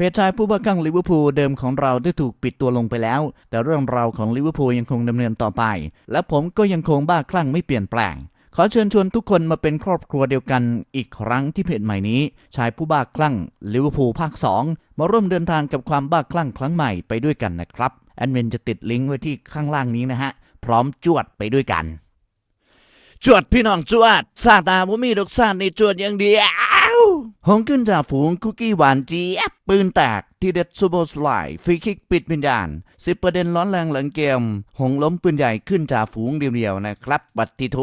เพจชายผู้บ้าคลั่งลิเวอร์พูลเดิมของเราได้ถูกปิดตัวลงไปแล้ว แต่เรื่องราวของลิเวอร์พูลยังคงดำเนินต่อไป และผมก็ยังคงบ้าคลั่งไม่เปลี่ยนแปลง ขอเชิญชวนทุกคนมาเป็นครอบครัวเดียวกันอีกครั้งที่เพจใหม่นี้ ชายผู้บ้าคลั่งลิเวอร์พูลภาค 2 มาร่วมเดินทางกับความบ้าคลั่งครั้งใหม่ไปด้วยกันนะครับแอดมินจะติดลิงก์ไว้ที่ข้างล่างนี้นะฮะพร้อมจวดไปด้วยกัน จวดพี่น้องจวดซาตาบ่มีดอกซานในจวดอย่างเดียวหงขึ้นจากฝูงคุกกี้หวานเจี๊ยบปืนแตกที่เด็ดซูโบสไลด์ฟรีคิกปิดวิญญาณสิบประเด็นร้อนแรงหลังเกม หงล้มปืนใหญ่ขึ้นจากฝูงเดียวๆนะครับบัตติโท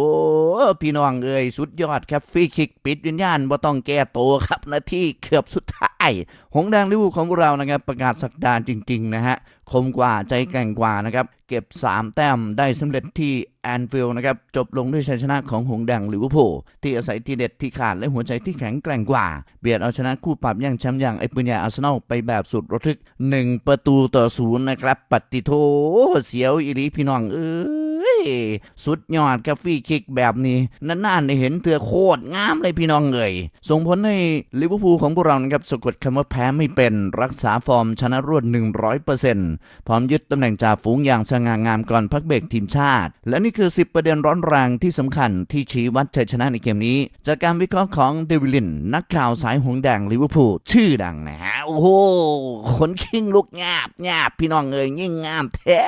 พี่น้องเอ้ยสุดยอดครับฟรีคิกปิดวิญญาณบ่ต้องแก้ตัวครับนาที่เกือบสุดท้าย หงแดงลิเวอร์พูลของเรานะครับประกาศสักดาจริงๆนะฮะคมกว่าใจแกร่งกว่านะครับเก็บ 3 แต้มได้สำเร็จที่แอนฟิลด์นะครับจบลงด้วยชัยชนะของหงแดงลิเวอร์พูลที่อาศัยทีเด็ดที่ขาดและหัวใจที่แข็งแกร่งกว่า เบียดเอาชนะคู่ปรับย่างแชมป์อย่างไอปืนใหญ่อาร์เซนอลไปแบบสุดระทึก 1 ประตูต่อศูนย์นะครับปัตติโทเสียวอีหลีพี่น้องเอ้ ยสุดยอดกับฟรีคิกแบบนี้นานๆได้เห็นเธอโคตรงามเลยพี่น้องเอ่ยส่งผลให้ลิเวอร์พูลของพวกเรานะครับสะกดคำว่าแพ้ไม่เป็นรักษาฟอร์มชนะรวด 100%พร้อมยึดตำแหน่งจ่าฝูงอย่างสง่างามก่อนพักเบรกทีมชาติ และนี่คือ 10 ประเด็นร้อนแรงที่สำคัญที่ชี้วัดชัยชนะในเกมนี้ จากการวิเคราะห์ของเดวิลิน นักข่าวสายหงแดงลิเวอร์พูลชื่อดังนะฮะโอ้โหขนคิงลุกงาบงาบพี่น้องเอ่ยยิ่งงามแท้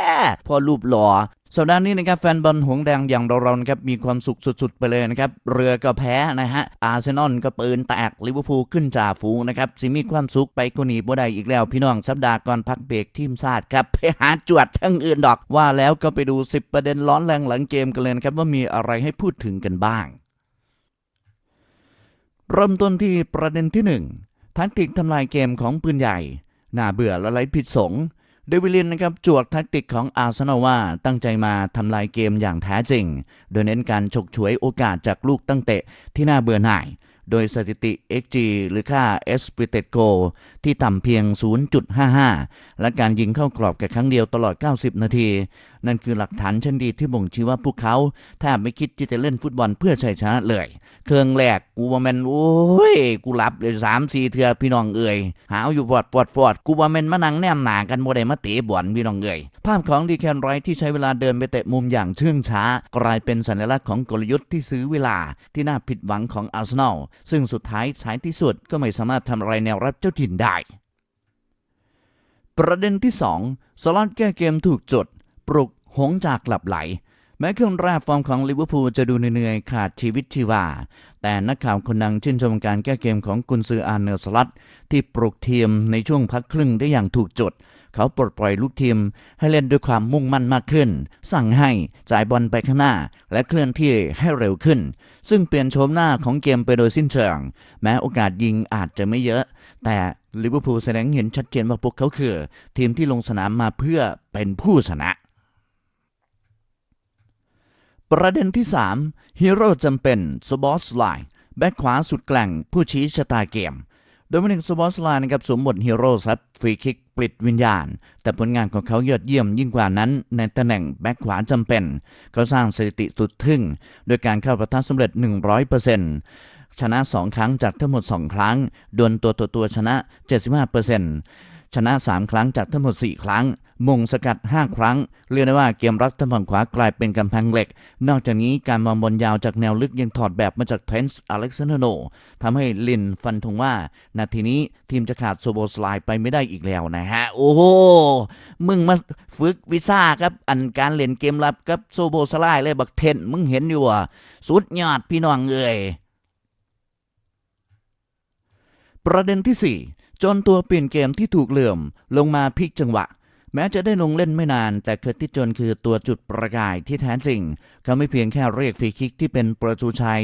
พอรูปหล่อ สัปดาห์นี้นะครับแฟนบอลหงแดงอย่างเราๆนะครับมีความสุขสุด ๆ ไปเลยนะครับ เรือก็แพ้นะฮะอาร์เซนอลก็ปืนแตกลิเวอร์พูลขึ้นจ่าฝูงนะครับสิมีความสุขไปกว่านี้บ่ได้อีกแล้ว พี่น้องสัปดาห์ก่อนพักเบรกทีมชาติครับ ไปหาจวดทั้งอื่นดอกว่าแล้วก็ไปดู 10 ประเด็นร้อนแรงหลังเกมกันเลยนะครับว่ามีอะไรให้พูดถึงกันบ้าง เริ่มต้นที่ประเด็นที่หนึ่งทักติกทำลายเกมของปืนใหญ่น่าเบื่อและไร้ผิดสง เดวิลินนะครับจวกแทักติกของอาร์เซนอลว่าตั้งใจมาทำลายเกมอย่างแท้จริง โดยเน้นการฉกฉวยโอกาสจากลูกตั้งเตะที่น่าเบื่อหน่าย โดยสถิติ XG หรือค่า expected goal ที่ต่ำเพียง 0.55 และการยิงเข้ากรอบแค่ครั้งเดียวตลอด 90 นาทีนั่นคือหลักฐานชั้นดีที่บ่งชี้ว่าพวกเขาแทบไม่คิดที่จะเล่นฟุตบอลเพื่อชัยชนะเลย เครื่องแรกกูว่าแมนโอ้ยกูรับเลยสามสี่เทือพี่น้องเอ่ยหาวอยู่ฟอดฟอดฟอดกูว่าแมนมานั่งแนมหนากันบ่ได้มาเตะบอลพี่น้องเอ่ยภาพของดีแคนไรที่ใช้เวลาเดินไปเตะมุมอย่างเชื่องช้า กลายเป็นสัญลักษณ์ของกลยุทธ์ที่ซื้อเวลาที่น่าผิดหวังของอาร์เซนอลซึ่งสุดท้ายท้ายที่สุดก็ไม่สามารถทำอะไรแนวรับเจ้าถิ่นได้ ประเด็นที่ 2 สล็อตแก้เกมถูกจุด ปลุกหงจากหลับไหล แม้เครื่องแรกฟอร์มของลิเวอร์พูลจะดูเหนื่อยขาดชีวิตชีวา แต่นักข่าวคนดังชื่นชมการแก้เกมของกุนซืออาร์เนอร์สลัตที่ปลุกทีมในช่วงพักครึ่งได้อย่างถูกจุด เขาปลดปล่อยลูกทีมให้เล่นด้วยความมุ่งมั่นมากขึ้น สั่งให้จ่ายบอลไปข้างหน้า และเคลื่อนที่ให้เร็วขึ้น ซึ่งเปลี่ยนโฉมหน้าของเกมไปโดยสิ้นเชิง แม้โอกาสยิงอาจจะไม่เยอะ แต่ลิเวอร์พูลแสดงเห็นชัดเจนว่าพวกเขาคือ ทีมที่ลงสนามมาเพื่อเป็นผู้ชนะ ประเด็นที่ 3 ฮีโร่จำเป็นสบอสไลน์แบ็คขวาสุดแกล่งผู้ชี้ชะตาเกม โดยมินิกสบอสไลน์นะครับสวมบทฮีโร่ครับฟรีคิกปลิดวิญญาณ แต่ผลงานของเขายอดเยี่ยมยิ่งกว่านั้น ในตำแหน่งแบ็คขวาจำเป็น เขาสร้างสถิติสุดทึ่ง โดยการเข้าประทัดสำเร็จ 100%ชนะ 2 ครั้งจากทั้งหมด 2 ครั้งดวลตัวตัวตัวชนะ 75% ชนะ 3 ครั้งจากทั้งหมด 4 ครั้งมงสกัด 5 ครั้ง เรียกได้ว่าเกมรักทางฝั่งขวากลายเป็นกำแพงเหล็ก นอกจากนี้การวางบอลยาวจากแนวลึกยังถอดแบบมาจากเทนส์อเล็กซานเดโนทำให้ลินฟันธงว่า นาทีนี้ทีมจะขาดโซโบสไลน์ไปไม่ได้อีกแล้วนะฮะ โอ้โห มึงมาฝึกวิซ่าครับ อันการเล่นเกมรับกับโซโบสไลน์เลยบักเทน มึงเห็นอยู่อะสุดยอดพี่น้องเอ้ย ประเด็นที่ 4 จนตัวเปลี่ยนเกมที่ถูกเหลื่อมลงมาพลิกจังหวะ แม้จะได้ลงเล่นไม่นาน แต่เคอร์ติโจนคือตัวจุดประกายที่แท้จริง เขาไม่เพียงแค่เรียกฟรีคิกที่เป็นประตูชัย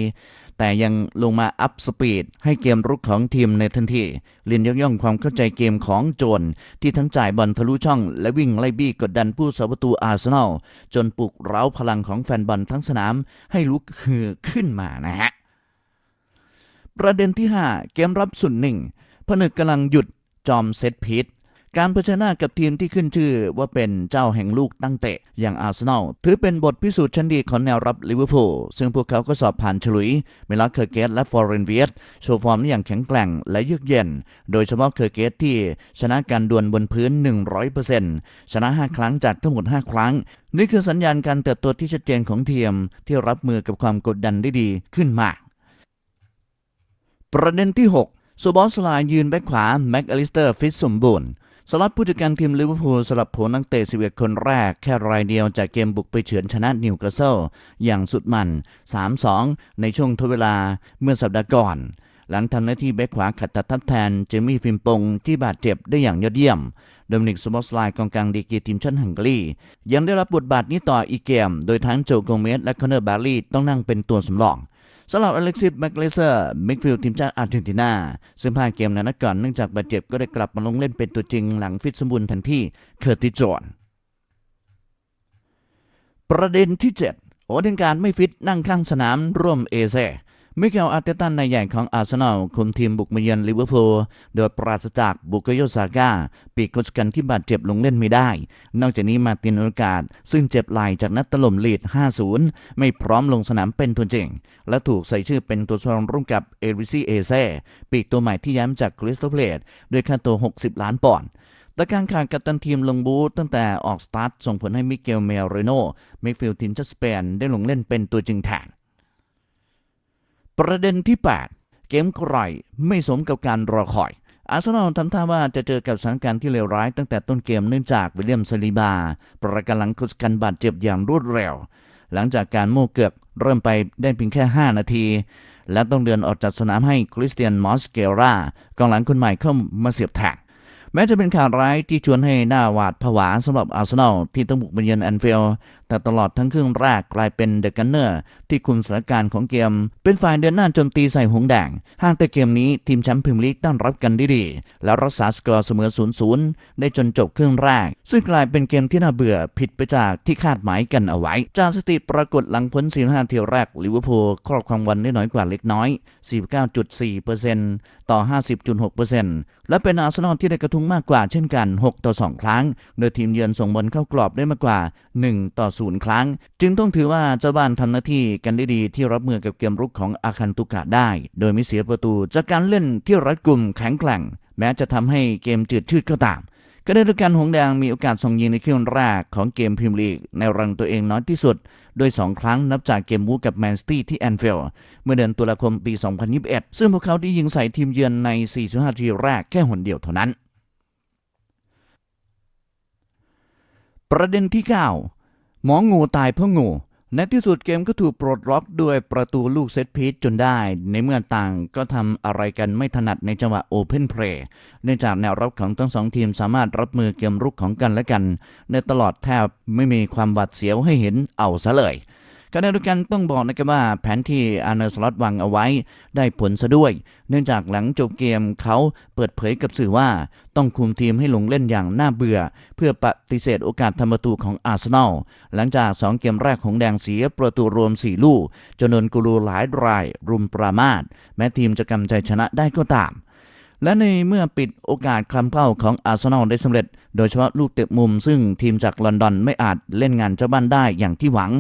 แต่ยังลงมาอัพสปีดให้เกมรุกของทีมในทันทีเรียนยกย่องความเข้าใจเกมของโจนที่ทั้งจ่ายบอลทะลุช่อง และวิ่งไล่บี้กดดันผู้สาประตูอาร์เซนอลจนปลุกเร้าพลังของแฟนบอลทั้งสนามให้ลุกฮือขึ้นมานะฮะ ประเด็นที่ 5 เกมรับสุดหนึ่งผนึกกำลังหยุดจอมเซตพีทการเผชิญหน้ากับทีมที่ขึ้นชื่อว่าเป็นเจ้าแห่งลูกตั้งเตะ อย่างอาร์เซนอลถือเป็นบทพิสูจน์ชั้นดีของแนวรับลิเวอร์พูลซึ่งพวกเขาก็สอบผ่านฉลุย เมลาเคอร์เกตและฟอร์เรนเวียตโชว์ฟอร์มได้อย่างแข็งแกร่งและเยือกเย็น โดยเฉพาะเคอร์เกตที่ชนะการดวลบนพื้น 100%ชนะ 5 ครั้งจากทั้งหมด 5 ครั้ง นี่คือสัญญาณการเติบโตที่ชัดเจนของทีมที่รับมือกับความกดดันได้ดีขึ้นมาก ประเด็นที่6ซูบอสลายยืนแบ็คขวา แม็กอลิสเตอร์ฟิตสมบูรณ์ สล็อตผู้จัดการทีมลิเวอร์พูลสลับโผนักเตะ11 คนแรก แค่รายเดียวจากเกมบุกไปเฉือนชนะนิวคาสเซิลอย่างสุดมัน 3-2 ในช่วงทดเวลาเมื่อสัปดาห์ก่อน หลังทำหน้าที่แบ็คขวาขัดตัดทับแทน เจมี่ฟิมปงที่บาดเจ็บได้อย่างยอดเยี่ยมโดมินิกสมอสไลกองกลางดีกีทีมชาติฮังการียังได้รับบทบาทนี้ต่ออีกเกม โดยทั้งโจโกเมสและคอนเนอร์บาร์ลีต้องนั่งเป็นตัวสำรอง สำหรับอเล็กซิสแมกเลเซอร์มิดฟิลด์ทีมชาติอาร์เจนตินา ซึ่งพลาดเกมในนัดก่อนเนื่องจากบาดเจ็บก็ได้กลับมาลงเล่นเป็นตัวจริงหลังฟิตสมบูรณ์ทันทีเคอร์ติจอนประเด็นที่ 7 โอเดนการไม่ฟิตนั่งข้างสนามร่วมเอเซ มิเกลอาร์เตตันในายใหญ่ของอาร์เซนอลคุมทีมบุกมาเยือนลิเวอร์พูลโดยปราศจากบุกโยซาก้า ปีกกุศกันที่บาดเจ็บลงเล่นไม่ได้ นอกจากนี้มาตินโอกาส ซึ่งเจ็บไหล่จากนัดตล่มลีด 5-0 ไม่พร้อมลงสนามเป็นตัวจริง และถูกใส่ชื่อเป็นตัวสำรองร่วมกับเอริซีเอเซ่ปีกตัวใหม่ที่ย้ายมาจากคริสตัลเพลตด้วยค่าตัว 60 ล้านปอนด์แต่การขาดกัปตันทีมลงบูธตั้งแต่ออกสตาร์ทส่งผลให้มิเกลเมลเรโนมิฟิลทีมชาติสเปนได้ลงเล่นเป็นตัวจริงแทน ประเด็นที่ 8 เกมใครไม่สมกับการรอคอย อาร์เซนอลทำท่าว่าจะเจอกับสถานการณ์ที่เลวร้ายตั้งแต่ต้นเกมเนื่องจากวิลเลียมซาลิบา ประกันหลังกุศกันบาดเจ็บอย่างรวดเร็ว หลังจากการโม่เกือกเริ่มไปได้เพียงแค่ 5 นาที และต้องเดินออกจากสนามให้คริสเตียนมอสเกรากองหลังคนใหม่เข้ามาเสียบแทนแม้จะเป็นข่าวร้ายที่ชวนให้หน้าหวาดผวาสำหรับอาร์เซนอลที่ต้องบุกมาเยือนแอนฟิลด์แต่ตลอดทั้งครึ่งแรกกลายเป็นเดอะกันเนอร์ที่คุมสถานการณ์ของเกม เป็นฝ่ายเดินหน้าโจมตีใส่หงแดงห่างแต่เกมนี้ทีมแชมป์พรีเมียร์ลีกตั้งรับกันได้ดี และรักษาสกอร์เสมอ 0-0 ได้จนจบครึ่งแรก ซึ่งกลายเป็นเกมที่น่าเบื่อผิดไปจากที่คาดหมายกันเอาไว้ จากสถิติปรากฏหลังพ้น45ทีแรกลิเวอร์พูลครอบครองบอลได้น้อยกว่าเล็กน้อย 49.4%ต่อ 50.6%และเป็นอาร์เซนอลที่ได้กระทุ้งมากกว่าเช่นกัน 6 ต่อ 2 ครั้ง โดยทีมเยือนส่งบอลเข้ากรอบได้มากกว่า 1 ต่อ0ครั้ง จึงต้องถือว่าเจ้าบ้านทำหน้าที่กันได้ดีที่รับมือกับเกมรุกของอาคันตุกะได้ โดยไม่เสียประตูจากการเล่นที่รัดกุมแข็งแกร่ง แม้จะทำให้เกมจืดชืดก็ตามก็ได้ด้วยการหงสแดงมีโอกาสส่งยิงในครึ่งแรกของเกมพรีเมียร์ลีก ในรังตัวเองน้อยที่สุด โดย 2 ครั้งนับจากเกมวูกับแมนซิตี้ที่แอนฟิลด์เมื่อเดือนตุลาคมปี 2021 ซึ่งพวกเขาได้ยิงใส่ทีมเยือนใน 45 ทีแรกแค่หนเดียวเท่านั้น ประเด็นที่ 9 หมองูตายเพราะงู ในที่สุดเกมก็ถูกปลดล็อกด้วยประตูลูกเซตพีชจนได้ ในเมื่อต่างก็ทำอะไรกันไม่ถนัดในจังหวะโอเพนเพลย์เนื่องจากแนวรับของทั้งสองทีมสามารถรับมือเกมรุกของกันและกัน ในตลอดแทบไม่มีความหวาดเสียวให้เห็นเอาซะเลย ขณะเดียวกันต้องบอกนะครับว่าแผนที่อาร์เนอร์สล็อตวางเอาไว้ ได้ผลซะด้วย เนื่องจากหลังจบเกมเขาเปิดเผยกับสื่อว่า ต้องคุมทีมให้ลงเล่นอย่างน่าเบื่อ เพื่อปฏิเสธโอกาสทำประตูของอาร์เซนอลหลังจาก 2 เกมแรกของแดงเสียประตูรวม 4 ลูกจนโดนกูรูหลายรายรุมปรามาสแม้ทีมจะกำใจชนะได้ก็ตาม และในเมื่อปิดโอกาสคลำเป้าของอาร์เซนอลได้สำเร็จ โดยเฉพาะลูกเตะมุมซึ่งทีมจากลอนดอนไม่อาจเล่นงานเจ้าบ้านได้อย่างที่หวัง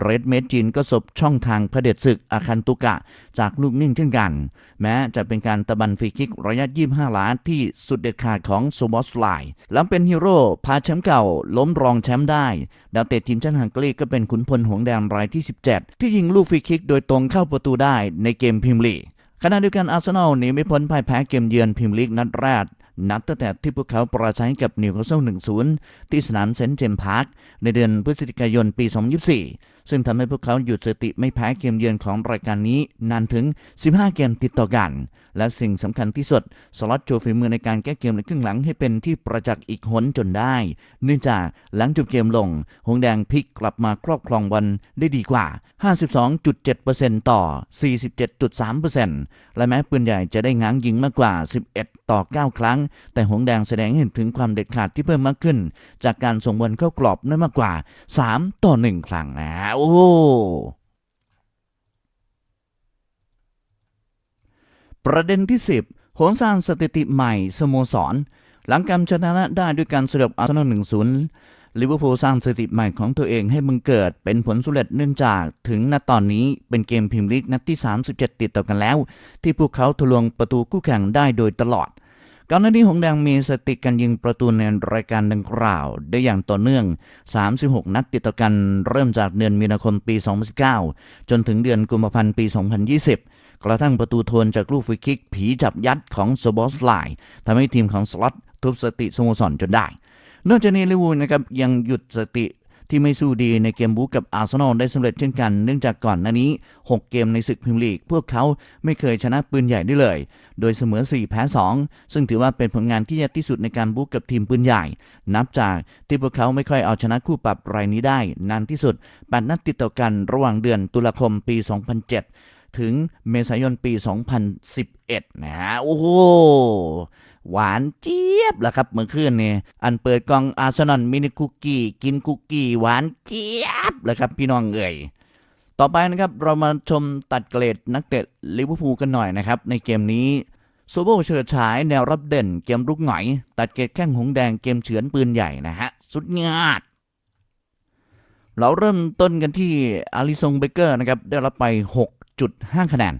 เรดเมดจินก็สบช่องทางเผด็จศึกอาคันตุกะจากลูกนิ่งเช่นกัน แม้จะเป็นการตะบันฟรีคิกระยะ 25 ล้านที่สุดเด็ดขาดของโซบอสไลหลังเป็นฮีโร่พาแชมป์เก่า ล้มรองแชมป์ได้ ดาวเตะทีมชาติฮังการีก็เป็นขุนพลหงแดงรายที่ 17 ที่ยิงลูกฟรีคิกโดยตรงเข้าประตูได้ในเกมพรีเมียร์ลี ขณะเดียวกันอาร์เซนอลหนีไม่พ้นพ่ายแพ้เกมเยือนพิมลีกนัดแรกนับตั้งแต่ที่พวกเขาประชัยกับนิวคาสเซิล1-0 ที่สนามเซนต์เจมส์พาร์คในเดือนพฤศจิกายนปี 2024 ซึ่งทำให้พวกเขาหยุดสติไม่แพ้เกมเยือนของรายการนี้นานถึง 15 เกมติดต่อกัน และสิ่งสำคัญที่สุด สล็อตโชว์ฝีมือในการแก้เกมในครึ่งหลังให้เป็นที่ประจักษ์อีกหนจนได้ เนื่องจากหลังจบเกมลง หงแดงพลิกกลับมาครอบครองบอลได้ดีกว่า 52.7%ต่อ 47.3%และแม้ปืนใหญ่จะได้ง้างยิงมากกว่า 11 ต่อ 9 ครั้ง แต่หงแดงแสดงเห็นถึงความเด็ดขาดที่เพิ่มมากขึ้น จากการส่งบอลเข้ากรอบได้มากกว่า 3 ต่อ 1 ครั้งนะโอ้ประเด็นที่ 10โหนสร้างสถิติใหม่สโมสร หลังการชนะได้ด้วยการเสด็จอาร์เซนอล1-0ลิเวอร์พูลสร้างสถิติใหม่ของตัวเองให้บังเกิดเป็นผลสำเร็จเนื่องจากถึงณตอนนี้เป็นเกมพรีเมียร์ลีกนัดที่ 37 ติดต่อกันแล้ว ที่พวกเขาทะลวงประตูคู่แข่งได้โดยตลอด ก่อนหน้านี้หงแดงมีสติการยิงประตูในรายการดังกล่าว ได้อย่างต่อเนื่อง 36 นัดติดต่อกันเริ่มจากเดือนมีนาคมปี 2019 จนถึงเดือนกุมภาพันธ์ปี 2020 กระทั่งประตูโทนจากลูกฟรีคิกผีจับยัดของโซบอสไลน์ทำให้ทีมของสล็อตทุบสติสโมสรจนได้นอกจากนี้ลิวูนะครับยังหยุดสติ ที่ไม่สู้ดีในเกมบุกกับอาร์เซนอลได้สำเร็จเช่นกันเนื่องจากก่อนหน้านี้ 6 เกมในศึกพรีเมียร์ลีก พวกเขาไม่เคยชนะปืนใหญ่ได้เลย โดยเสมอ 4 แพ้ 2 ซึ่งถือว่าเป็นผลงานที่แย่ที่สุดในการบุกกับทีมปืนใหญ่ นับจากที่พวกเขาไม่ค่อยเอาชนะคู่ปรับรายนี้ได้ นานที่สุด8นัดติดต่อกันระหว่างเดือนตุลาคมปี 2007 ถึงเมษายนปี 2011 นะฮะโอ้โห หวานเจี๊ยบแล้วครับเมื่อคืนนี่อันเปิดกล่องอาร์เซนอลมินิคุกกี้กินคุกกี้หวานเจี๊ยบแล้วครับพี่น้องเอ่ยต่อไปนะครับเรามาชมตัดเกรดนักเตะลิเวอร์พูลกันหน่อยนะครับในเกมนี้โซโบเฉิดฉายแนวรับเด่นเกมรุกหงอย ตัดเกรดแข้งหงแดงเกมเฉือนปืนใหญ่นะฮะสุดยอดเราเริ่มต้นกันที่อาริซงเบเกอร์นะครับได้รับไป 6.5 คะแนน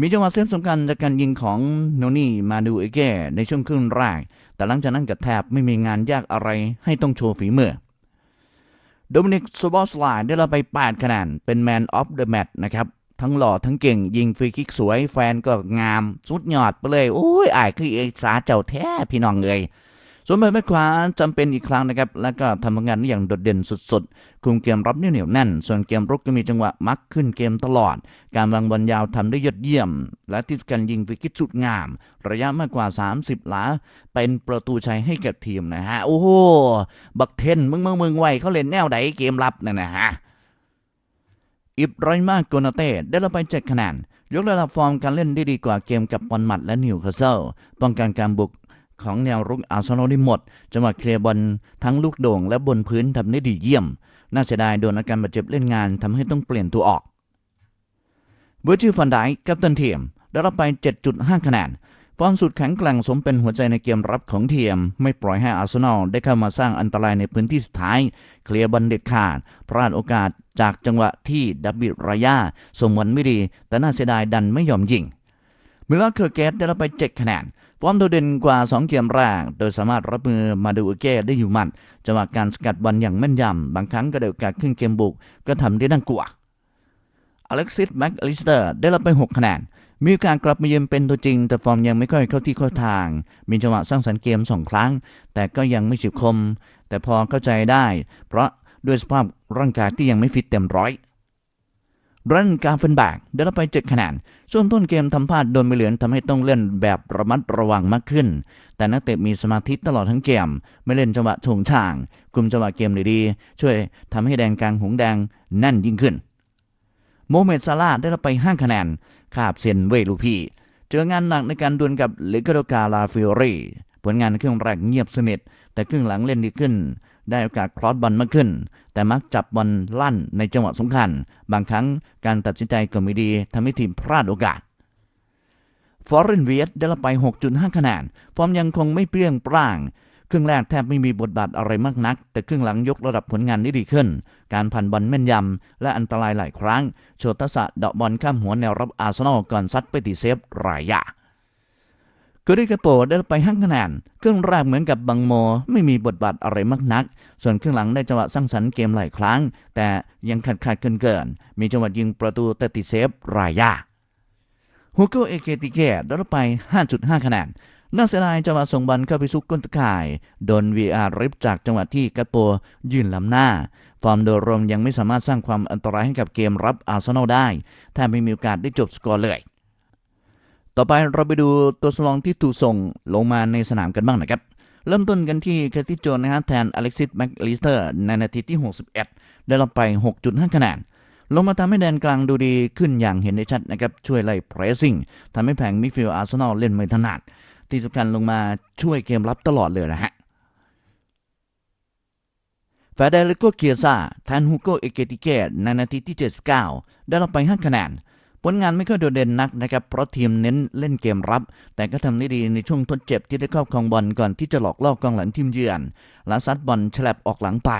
มีจังหวะเซฟสำคัญจากการยิงของโนนี่มาดูเอเก้ในช่วงครึ่งแรก แต่หลังจากนั้นก็แทบไม่มีงานยากอะไรให้ต้องโชว์ฝีมือโดมินิกโซบอสไลน์ได้รับไป 8 คะแนนเป็นแมนออฟเดอะแมตช์นะครับ ทั้งหล่อทั้งเก่งยิงฟรีคิกสวย แฟนก็งาม สุดยอดไปเลย โอ้ยอายคือเอกสาเจ้าแท้พี่น้องเอ่ย ส่วนใบแม่ขวาจำเป็นอีกครั้งนะครับ แล้วก็ทำงานได้อย่างโดดเด่นสุดๆ คุมเกมรับเหนียวแน่น ส่วนเกมรุกก็มีจังหวะมักขึ้นเกมตลอด การวางบอลยาวทำได้ยอดเยี่ยม และที่การยิงฟรีคิกสุดงาม ระยะมากกว่า 30 หลา เป็นประตูชัยให้กับทีมนะฮะ โอ้โห บักเทนมึงมึงมึงไวเขาเล่นแนวไหนเกมรับนั่นนะฮะ อิบรอยมากโกนาเต้ได้รับไปเจ็ดคะแนนยกระดับฟอร์มการเล่นได้ดีกว่าเกมกับบอลหมัดและนิวคาสเซิลป้องกันการบุก ของแนวรุกอาร์เซนอลได้หมด จังหวะเคลียร์บอลทั้งลูกโด่งและบนพื้นทำได้ดีเยี่ยม น่าเสียดายโดนอาการบาดเจ็บเล่นงานทำให้ต้องเปลี่ยนตัวออกเวอร์จิฟันไดกัปตันทีมได้รับไป 7.5 คะแนนฟอร์มสุดแข็งแกร่งสมเป็นหัวใจในเกมรับของทีม ไม่ปล่อยให้อาร์เซนอลได้เข้ามาสร้างอันตรายในพื้นที่สุดท้าย เคลียร์บอลเด็ดขาด พลาดโอกาสจากจังหวะที่ดับบิดรายาส่งบอลไม่ดี แต่น่าเสียดายดันไม่ยอมยิง มิลลาเคอร์เกตได้รับไป 7 คะแนนฟอร์มโดดเด่นกว่า 2 เกมแรก โดยสามารถรับมือมาดูเก้ได้อยู่มัดจังหวะการสกัดบอลอย่างแม่นยำ บางครั้งก็ได้โอกาสขึ้นเกมบุก ก็ทำได้น่ากลัวอเล็กซิสแม็กอลิสเตอร์ได้รับไป 6 คะแนน มีกาสกลับมาเยือนเป็นตัวจริง แต่ฟอร์มยังไม่ค่อยเข้าที่เข้าทาง มีจังหวะสร้างสรรค์เกมสองครั้ง แต่ก็ยังไม่ฉิบคม แต่พอเข้าใจได้ เพราะด้วยสภาพร่างกายที่ยังไม่ฟิตเต็มร้อย รันการเฟนแบกได้รับไป7คะแนน ช่วงต้นเกมทำพลาดโดนไม่เหลือนทำให้ต้องเล่นแบบระมัดระวังมากขึ้น แต่นักเตะมีสมาธิตลอดทั้งเกม ไม่เล่นจังหวะโฉงช่างกลุ่มจังหวะเกมด้ดีช่วยทำให้แดนกลางหงแดงแน่นยิ่งขึ้น โมเมดซาลาได้รับไป5คะแนนคาบเซียนเวลูพีเจองานหนักในการดวลกับลิกาโดกาลาฟิโอรีผลงานในครึ่งแรกเงียบสนิทแต่ครึ่งหลังเล่นดีขึ้น ได้โอกาสครอสบอลมากขึ้น แต่มักจับบอลลั่นในจังหวะสำคัญ บางครั้งการตัดสินใจก็ไม่ดีทำให้ทีมพลาดโอกาสฟอร์เรนเวียได้รับไป 6.5 คะแนน ฟอร์มยังคงไม่เปรี้ยงปร้าง ครึ่งแรกแทบไม่มีบทบาทอะไรมากนัก แต่ครึ่งหลังยกระดับผลงานได้ดีขึ้น การผ่านบอลแม่นยำ และอันตรายหลายครั้ง โชว์ทักษะเดาะบอลข้ามหัวแนวรับอาร์เซนอลก่อนซัดไปตีเซฟรายยา กอริกาโปได้ไปห้าคะแนนครึ่งแรกเหมือนกับบังโม ไม่มีบทบาทอะไรมากนัก ส่วนครึ่งหลังได้จังหวะสร้างสรรค์เกมหลายครั้ง แต่ยังขาดขาดเกินเกิน มีจังหวะยิงประตูแต่ติดเซฟรายยาฮูโกเอเกติเกะได้ไป 5.5 คะแนนน่าเสียดายจังหวะส่งบอลเข้าไปซุกก้นตะข่าย โดน VR ริบจากจังหวะที่กาโปยืนล้ำหน้า ฟอร์มโดยรวมยังไม่สามารถสร้างความอันตรายให้กับเกมรับอาร์เซนอลได้แทบไม่มีโอกาสได้จบสกอร์เลย ต่อไปเราไปดูตัวสำรองที่ถูกส่งลงมาในสนามกันบ้างนะครับ เริ่มต้นกันที่แคทติโจนนะฮะแทนอเล็กซิสแม็กลิสเตอร์ในนาทีที่ 61 ได้รับไป 6.5 คะแนนลงมาทำให้แดนกลางดูดีขึ้นอย่างเห็นได้ชัดนะครับ ช่วยไล่เพรสซิ่งทำให้แผงมิดฟิลด์อาร์เซนอลเล่นไม่ถนัดที่สำคัญลงมาช่วยเกมรับตลอดเลยนะฮะฟาเดริโกเกียซาแทนฮูโกเอเกติเกตในนาทีที่ 79 ได้รับไป 5 คะแนน ผลงานไม่ค่อยโดดเด่นนักนะครับเพราะทีมเน้นเล่นเกมรับ แต่ก็ทำได้ดีในช่วงทดเจ็บที่ได้ครอบครองบอลก่อนที่จะหลอกล่อกองหลังทีมเยือนและซัดบอลฉลับออกหลังไป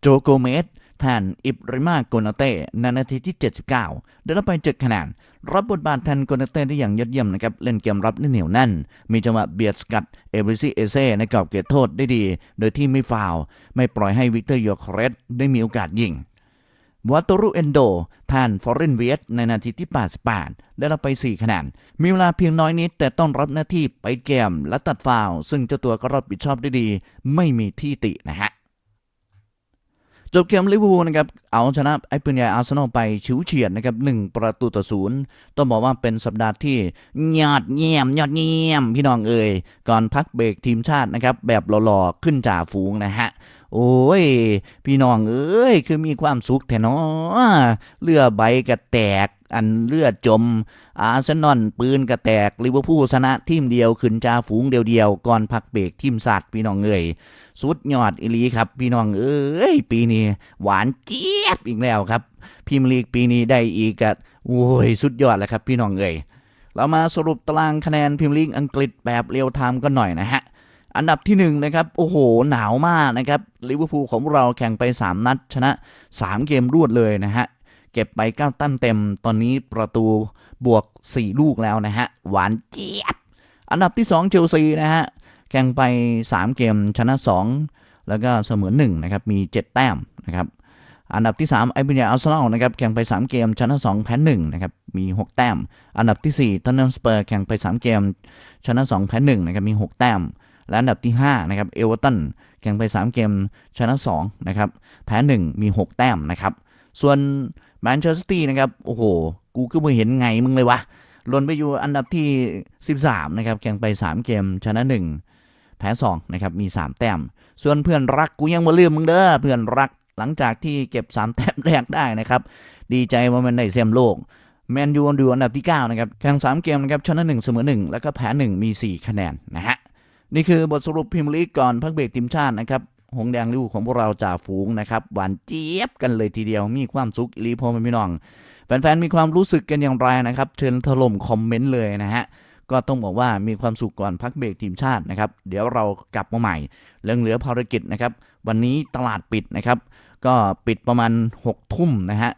โจโกเมสแทนอิบริมาโกนาเต้ในนาทีที่ 79 ได้รับไป7คะแนนรับบทบาทแทนโกนาเต้ได้อย่างยอดเยี่ยมนะครับ เล่นเกมรับได้เหนียวแน่น มีจังหวะเบียดสกัดเอเบริซีเอเซ่ในกรอบเขตโทษได้ดี โดยที่ไม่ฟาว ไม่ปล่อยให้วิกเตอร์โยเครสได้มีโอกาสยิง วัตรุเอนโดแทนฟอร์เรนเวียสในนาทีที่ 88 ได้รับไป 4 คะแนน มีเวลาเพียงน้อยนิด แต่ต้องรับหน้าที่ไปเกมและตัดฟาว์ซึ่งเจ้าตัวก็รับผิดชอบได้ดี ไม่มีที่ตินะฮะจบเกมลิเวอร์พูลนะครับ เอาชนะไอ้ปืนใหญ่อาร์เซนอลไปชิวเฉียดนะครับหนึ่งประตูต่อศูนย์ต้องบอกว่าเป็นสัปดาห์ที่ยอดเยี่ยมยอดเยี่ยม พี่น้องเอ่ยก่อนพักเบรกทีมชาตินะครับ แบบหล่อๆ ขึ้นจ่าฝูงนะฮะ โอ้ย พี่น้องเอ้ย คือมีความสุขแท้เนาะเลือใบกระแตก อันเลือดจม อาร์เซนอลปืนกระแตกลิเวอร์พูลชนะทีมเดียวขึ้นจ่าฝูงเดียวๆก่อนพักเบรกทีมชาติพี่น้องเอ้ยสุดยอดอีลีครับ พี่น้องเอ้ย ปีนี้หวานเจี๊ยบอีกแล้วครับพรีเมียร์ลีกปีนี้ได้อีกอะโอ้ยสุดยอดแล้วครับ พี่น้องเอ้ยเรามาสรุปตารางคะแนนพรีเมียร์ลีกอังกฤษแบบเรียลไทม์กันหน่อยนะฮะ อันดับที่หนึ่งนะครับโอ้โหหนาวมากนะครับลิเวอร์พูลของเราแข่งไป 3 นัด ชนะ 3 เกมรวดเลยนะฮะ เก็บไป 9 ตั้มเต็ม ตอนนี้ประตูบวก 4 ลูกแล้วนะฮะ หวานเจี๊ยบอันดับที่ 2 เชลซีนะฮะ แข่งไป 3 เกมชนะ 2 แล้วก็เสมอ1นะครับมี 7 แต้มนะครับอันดับที่3ไอเบเนียอาร์เซนอลนะครับแข่งไป 3 เกมชนะ 2 แพ้1นะครับมี 6 แต้ม อันดับที่4ตันเนอร์สเปอร์แข่งไป 3 เกม ชนะ 2 แพ้1นะครับมี 6 แต้ม และอันดับที่5นะครับเอเวอร์ตันแข่งไป 3 เกมชนะ2นะครับแพ้ 1 มี 6 แต้มนะครับส่วนแมนเชสเตอร์ซิตี้นะครับโอ้โห กูก็ไม่เห็นไงมึงเลยวะลนไปอยู่อันดับที่ 13นะครับแข่งไป 3 เกมชนะ 1 แพ้2นะครับมี 3 แต้ม ส่วนเพื่อนรักกูยังมาลืมมึงเด้อเพื่อนรักหลังจากที่เก็บ 3 แต้มแรกได้นะครับดีใจว่ามันได้เซมโลกแมนยูอยู่อันดับที่ 9 นะครับ แข่ง 3 เกมนะครับชนะ1เสมอ 1 แล้วก็แพ้ 1 มี 4 คะแนนนะฮะ นี่คือบทสรุปพรีเมียร์ลีกก่อนพักเบรกทีมชาตินะครับ หงแดงลิวของพวกเราจ่าฝูงนะครับหวานเจี๊ยบกันเลยทีเดียวมีความสุขอีหลีพอมพี่น้อง แฟนๆมีความรู้สึกกันอย่างไรนะครับ เชิญถล่มคอมเมนต์เลยนะฮะก็ต้องบอกว่ามีความสุขก่อนพักเบรกทีมชาตินะครับ เดี๋ยวเรากลับมาใหม่ เรื่องเหลือภารกิจนะครับ วันนี้ตลาดปิดนะครับ ก็ปิดประมาณ6ทุ่มนะฮะ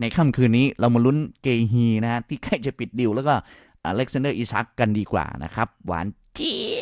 ในค่ำคืนนี้เรามาลุ้นเกฮีนะฮะที่ใกล้จะปิดดิวแล้วก็อเล็กซานเดอร์อิซักกันดีกว่านะครับ หวานเจี๊ยบ